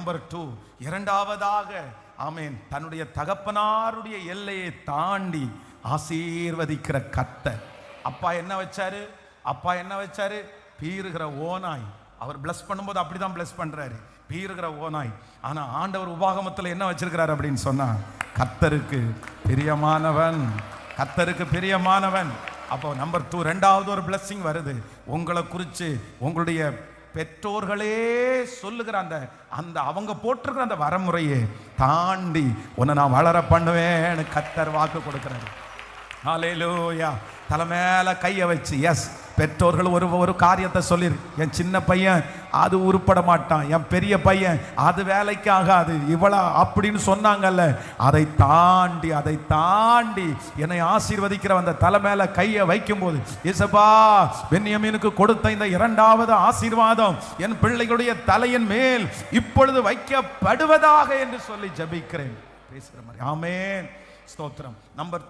Number two. இரண்டாவதாக ஆமேன் தன்னுடைய தகப்பனாருடைய எல்லையை தாண்டி ஆசீர்வதிக்கிற கத்த அப்பா என்ன வச்சாரு? அப்பா என்ன வச்சாரு? பீறுகிற ஓனாய் அவர் பிளஸ் பண்ணும்போது அப்படிதான் பிளஸ் பண்றாரு. பீறுகிற ஓனாய் ஆனால் ஆண்டவர் உபாகமத்தில் என்ன வச்சிருக்கிறார் அப்படின்னு சொன்னால் கத்தருக்கு பிரியமானவன். கத்தருக்கு பிரியமானவன். அப்போ நம்பர் டூ ரெண்டாவது ஒரு பிளஸ்ஸிங் வருது. உங்களை குறித்து உங்களுடைய பெற்றோர்களே சொல்லுகிற அந்த அந்த அவங்க போட்டிருக்கிற அந்த வரமுறையை தாண்டி உன்னை நான் வளர பண்ணுவேன்னு கத்தர் வாக்கு கொடுக்குறாரு. ஹalleluya. தலை மேலே கையை வச்சு எஸ் பெற்றோர்கள் ஒரு ஒரு காரியத்தை சொல்லிரு. என் சின்ன பையன் அது உருப்பட மாட்டான். என் பெரிய பையன் அது வேலைக்கு ஆகாது. இவ்வளோ அப்படின்னு சொன்னாங்கல்ல அதை தாண்டி அதை தாண்டி என்னை ஆசீர்வதிக்கிற அந்த தலை மேல கையை வைக்கும்போது இசபா பென்யமீனுக்கு கொடுத்த இந்த இரண்டாவது ஆசீர்வாதம் என் பிள்ளைகளுடைய தலையின் மேல் இப்பொழுது வைக்கப்படுவதாக என்று சொல்லி ஜபிக்கிறேன். பேசுகிற மாதிரி. ஆமென். ஸ்தோத்திரம். நம்பர்